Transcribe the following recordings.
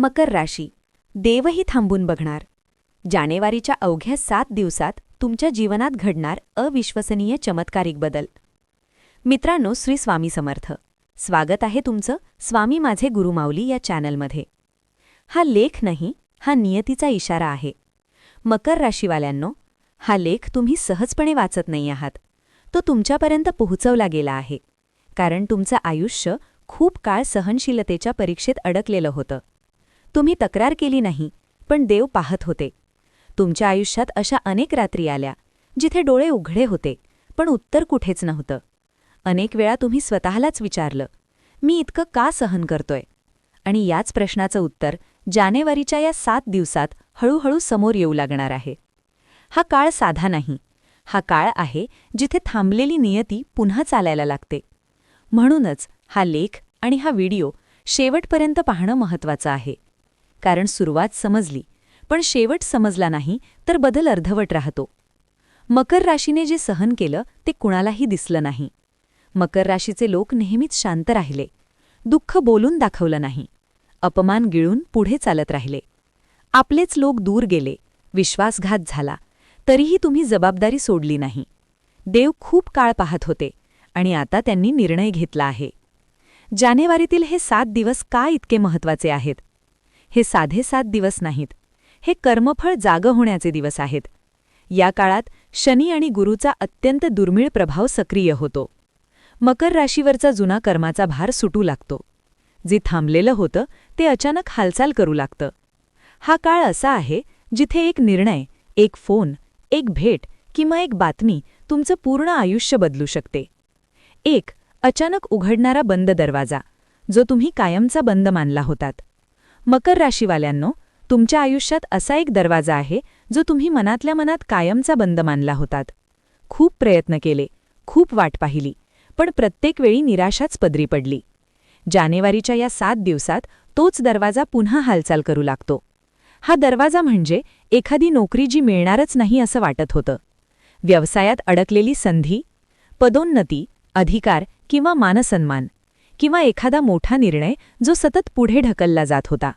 मकर राशी. देवही थांबून बघणार. जानेवारीच्या अवघ्या सात दिवसात तुमच्या जीवनात घडणार अविश्वसनीय चमत्कारिक बदल. मित्रांनो श्री स्वामी समर्थ. स्वागत आहे तुमचं स्वामी माझे गुरुमाऊली या चॅनलमध्ये. हा लेख नाही हा नियतीचा इशारा आहे. मकर राशीवाल्यांनो हा लेख तुम्ही सहजपणे वाचत नाही आहात. तो तुमच्यापर्यंत पोहोचवला गेला आहे. कारण तुमचं आयुष्य खूप काळ सहनशीलतेच्या परीक्षेत अडकलेलं होतं. तुम्ही तक्रार केली नाही पण देव पाहत होते. तुमच्या आयुष्यात अशा अनेक रात्री आल्या जिथे डोळे उघडे होते पण उत्तर कुठेच नव्हतं. अनेक वेळा तुम्ही स्वतःलाच विचारलं मी इतकं का सहन करतोय? आणि याच प्रश्नाचं उत्तर जानेवारीच्या या सात दिवसात हळूहळू समोर येऊ लागणार आहे. हा काळ साधा नाही. हा काळ आहे जिथे थांबलेली नियती पुन्हा चालायला लागते. म्हणूनच हा लेख आणि हा व्हिडिओ शेवटपर्यंत पाहणं महत्त्वाचं आहे. कारण सुरुवात समजली. पण शेवट समजला नाही तर बदल अर्धवट राहतो. मकर राशीने जे सहन केलं ते कुणालाही दिसलं नाही. मकर राशीचे लोक नेहमीच शांत राहिले. दुःख बोलून दाखवलं नाही. अपमान गिळून पुढे चालत राहिले. आपलेच लोक दूर गेले. विश्वासघात झाला. तरीही तुम्ही जबाबदारी सोडली नाही. देव खूप काळ पाहत होते आणि आता त्यांनी निर्णय घेतला आहे. जानेवारीतील हे सात दिवस का इतके महत्त्वाचे आहेत? हे साधे सात दिवस नाहीत. हे कर्मफळ जाग होण्याचे दिवस आहेत. या काळात शनी आणि गुरुचा अत्यंत दुर्मिळ प्रभाव सक्रिय होतो. मकर राशीवरचा जुना कर्माचा भार सुटू लागतो. जे थांबलेलं होतं ते अचानक हालचाल करू लागतं. हा काळ असा आहे जिथे एक निर्णय एक फोन एक भेट किंवा एक बातमी तुमचं पूर्ण आयुष्य बदलू शकते. एक अचानक उघडणारा बंद दरवाजा जो तुम्ही कायमचा बंद मानला होतात. मकर राशीवाल्यांनो तुमच्या आयुष्यात असा एक दरवाजा आहे जो तुम्ही मनातल्या मनात कायमचा बंद मानला होतात. खूप प्रयत्न केले खूप वाट पाहिली पण प्रत्येक वेळी निराशाच पदरी पडली. जानेवारीच्या या सात दिवसात तोच दरवाजा पुन्हा हालचाल करू लागतो. हा दरवाजा म्हणजे एखादी नोकरी जी मिळणारच नाही असं वाटत होतं. व्यवसायात अडकलेली संधी पदोन्नती अधिकार किंवा मानसन्मान किंवा एखादा मोठा निर्णय जो सतत पुढे ढकलला जात होता.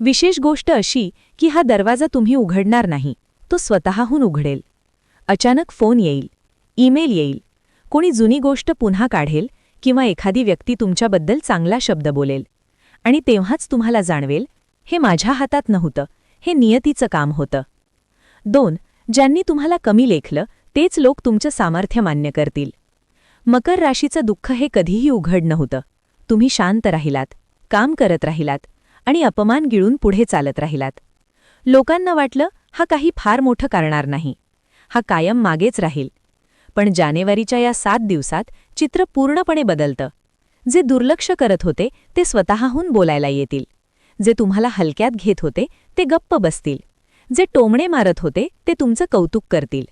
विशेष गोष्ट अशी की हा दरवाजा तुम्ही उघडणार नाही तो स्वतःहून उघडेल. अचानक फोन येईल ईमेल येईल कोणी जुनी गोष्ट पुन्हा काढेल किंवा एखादी व्यक्ती तुमच्याबद्दल चांगला शब्द बोलेल. आणि तेव्हाच तुम्हाला जाणवेल हे माझ्या हातात नव्हतं हे नियतीचं काम होतं. दोन ज्यांनी तुम्हाला कमी लेखलं तेच लोक तुमचं सामर्थ्य मान्य करतील. मकर राशीचं दुःख हे कधीही उघड नव्हतं तुम्ही शांत राहिलात काम करत राहिलात आणि अपमान गिळून पुढे चालत राहिलात. लोकांना वाटलं हा काही फार मोठं करणार नाही. हा कायम मागेच राहील. पण जानेवारीच्या या सात दिवसात चित्र पूर्णपणे बदलतं. जे दुर्लक्ष करत होते ते स्वतःहून बोलायला येतील. जे तुम्हाला हलक्यात घेत होते ते गप्प बसतील. जे टोमणे मारत होते ते तुमचं कौतुक करतील.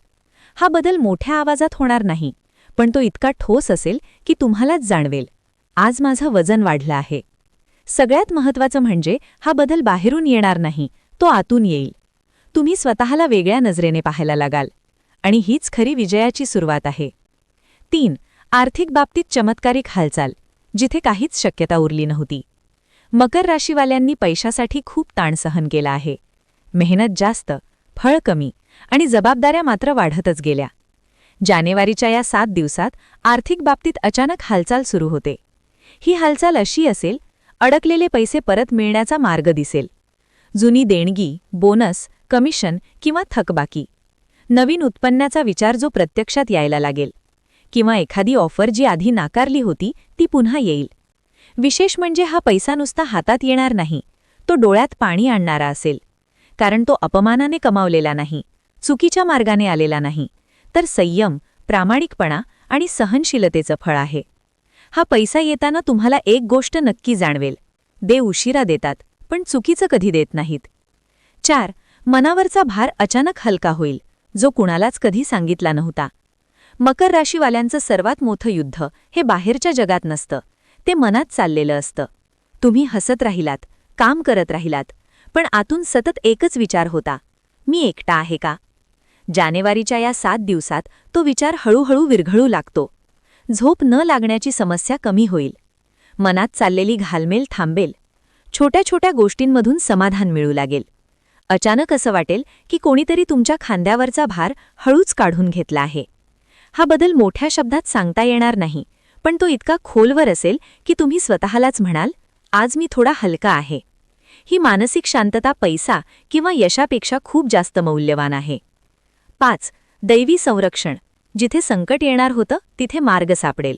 हा बदल मोठ्या आवाजात होणार नाही. पण तो इतका ठोस असेल की तुम्हालाच जाणवेल. आज माझं वजन वाढलं आहे. सगळ्यात महत्त्वाचं म्हणजे हा बदल बाहेरून येणार नाही तो आतून येईल. तुम्ही स्वतःला वेगळ्या नजरेने पाहायला लागाल. आणि हीच खरी विजयाची सुरुवात आहे. तीन आर्थिक बाबतीत चमत्कारिक हालचाल जिथे काहीच शक्यता उरली नव्हती. मकर राशीवाल्यांनी पैशासाठी खूप ताण सहन केला आहे. मेहनत जास्त फळ कमी आणि जबाबदाऱ्या मात्र वाढतच गेल्या. जानेवारीच्या या सात दिवसात आर्थिक बाबतीत अचानक हालचाल सुरू होते. ही हालचाल अशी असेल अडकलेले पैसे परत मिळण्याचा मार्ग दिसेल. जुनी देणगी बोनस कमिशन किंवा थकबाकी. नवीन उत्पन्नाचा विचार जो प्रत्यक्षात यायला लागेल. किंवा एखादी ऑफर जी आधी नाकारली होती ती पुन्हा येईल. विशेष म्हणजे हा पैसा नुसता हातात येणार नाही तो डोळ्यात पाणी आणणारा असेल. कारण तो अपमानाने कमावलेला नाही चुकीच्या मार्गाने आलेला नाही. तर संयम प्रामाणिकपणा आणि सहनशीलतेचं फळ आहे. हा पैसा येताना तुम्हाला एक गोष्ट नक्की जाणवेल. देव उशिरा देतात पण चुकीचं कधी देत नाहीत. चार मनावरचा भार अचानक हलका होईल जो कुणालाच कधी सांगितला नव्हता. मकर राशीवाल्यांचं सर्वात मोठं युद्ध हे बाहेरच्या जगात नसतं ते मनात चाललेलं असतं. तुम्ही हसत राहिलात काम करत राहिलात पण आतून सतत एकच विचार होता मी एकटा आहे का? जानेवारीच्या या सात दिवसात तो विचार हळूहळू विरघळू लागतो. झोप न लागण्याची समस्या कमी होईल. मनात चाललेली घालमेल थांबेल. छोट्या छोट्या गोष्टींमधून समाधान मिळू लागेल. अचानक असं वाटेल की कोणीतरी तुमच्या खांद्यावरचा भार हळूच काढून घेतला आहे. हा बदल मोठ्या शब्दात सांगता येणार नाही पण तो इतका खोलवर असेल की तुम्ही स्वतःलाच म्हणाल आज मी थोडा हलका आहे. ही मानसिक शांतता पैसा किंवा यशापेक्षा खूप जास्त मौल्यवान आहे. पाच दैवी संरक्षण. जिथे संकट येणार होतं तिथे मार्ग सापडेल.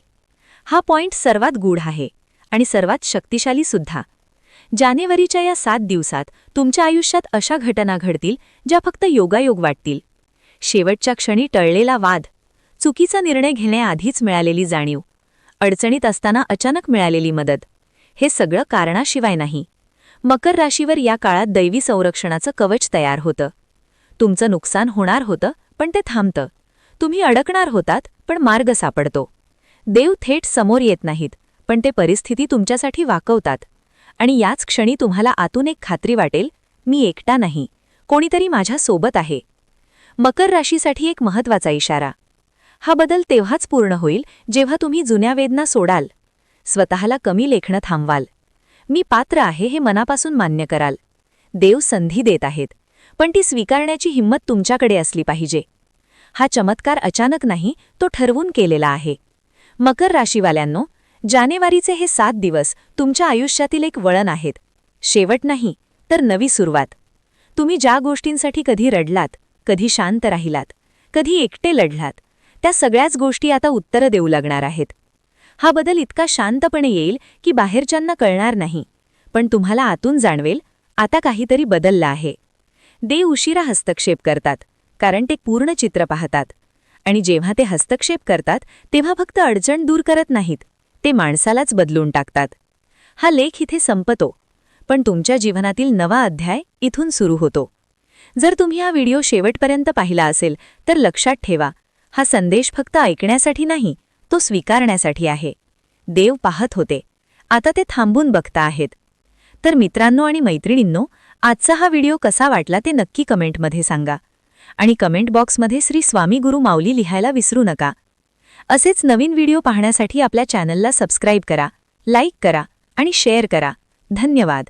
हा पॉइंट सर्वात गूढ आहे आणि सर्वात शक्तिशाली सुद्धा. जानेवारीच्या या सात दिवसात तुमच्या आयुष्यात अशा घटना घडतील ज्या फक्त योगायोग वाटतील. शेवटच्या क्षणी टळलेला वाद चुकीचा निर्णय घेण्याआधीच मिळालेली जाणीव अडचणीत असताना अचानक मिळालेली मदत हे सगळं कारणाशिवाय नाही. मकर राशीवर या काळात दैवी संरक्षणाचं कवच तयार होतं. तुमचं नुकसान होणार होतं पण ते थांबतं. तुम्ही अडकणार होतात पण मार्ग सापडतो. देव थेट समोर येत नाहीत पण ते परिस्थिती तुमच्यासाठी वाकवतात. आणि याच क्षणी तुम्हाला आतून एक खात्री वाटेल मी एकटा नाही कोणीतरी माझ्या सोबत आहे. मकर राशीसाठी एक महत्त्वाचा इशारा. हा बदल तेव्हाच पूर्ण होईल जेव्हा तुम्ही जुन्या वेदना सोडाल. स्वतःला कमी लेखणं थांबवाल. मी पात्र आहे हे मनापासून मान्य कराल. देव संधी देत आहेत. पण ती स्वीकारण्याची हिंमत तुमच्याकडे असली पाहिजे. हा चमत्कार अचानक नाही तो ठरवून केलेला आहे. मकर राशीवाल्यांनो जानेवारीचे हे सात दिवस तुमच्या आयुष्यातील एक वळण आहेत. शेवट नाही तर नवी सुरुवात. तुम्ही ज्या गोष्टींसाठी कधी रडलात कधी शांत राहिलात कधी एकटे लढलात त्या सगळ्याच गोष्टी आता उत्तरं देऊ लागणार आहेत. हा बदल इतका शांतपणे येईल की बाहेरच्यांना कळणार नाही. पण तुम्हाला आतून जाणवेल आता काहीतरी बदललं आहे. देव उशिरा हस्तक्षेप करतात कारण ते पूर्ण चित्र पाहतात. आणि जेव्हा ते हस्तक्षेप करतात तेव्हा फक्त अडचण दूर करत नाहीत. ते माणसालाच बदलून टाकतात. हा लेख इथे संपतो पण तुमच्या जीवनातील नवा अध्याय इथून सुरू होतो. जर तुम्ही हा व्हिडिओ शेवटपर्यंत पाहिला असेल तर लक्षात ठेवा हा संदेश फक्त ऐकण्यासाठी नाही तो स्वीकारण्यासाठी आहे. देव पाहत होते. आता ते थांबून बघता आहेत. तर मित्रांनो आणि मैत्रिणींनो आजचा हा व्हिडिओ कसा वाटला ते नक्की कमेंटमध्ये सांगा. आणि कमेंट बॉक्समध्ये श्री स्वामी गुरु माऊली लिहायला विसरू नका. असेच नवीन व्हिडिओ पाहण्यासाठी आपल्या चॅनलला सबस्क्राईब करा लाईक करा आणि शेअर करा. धन्यवाद.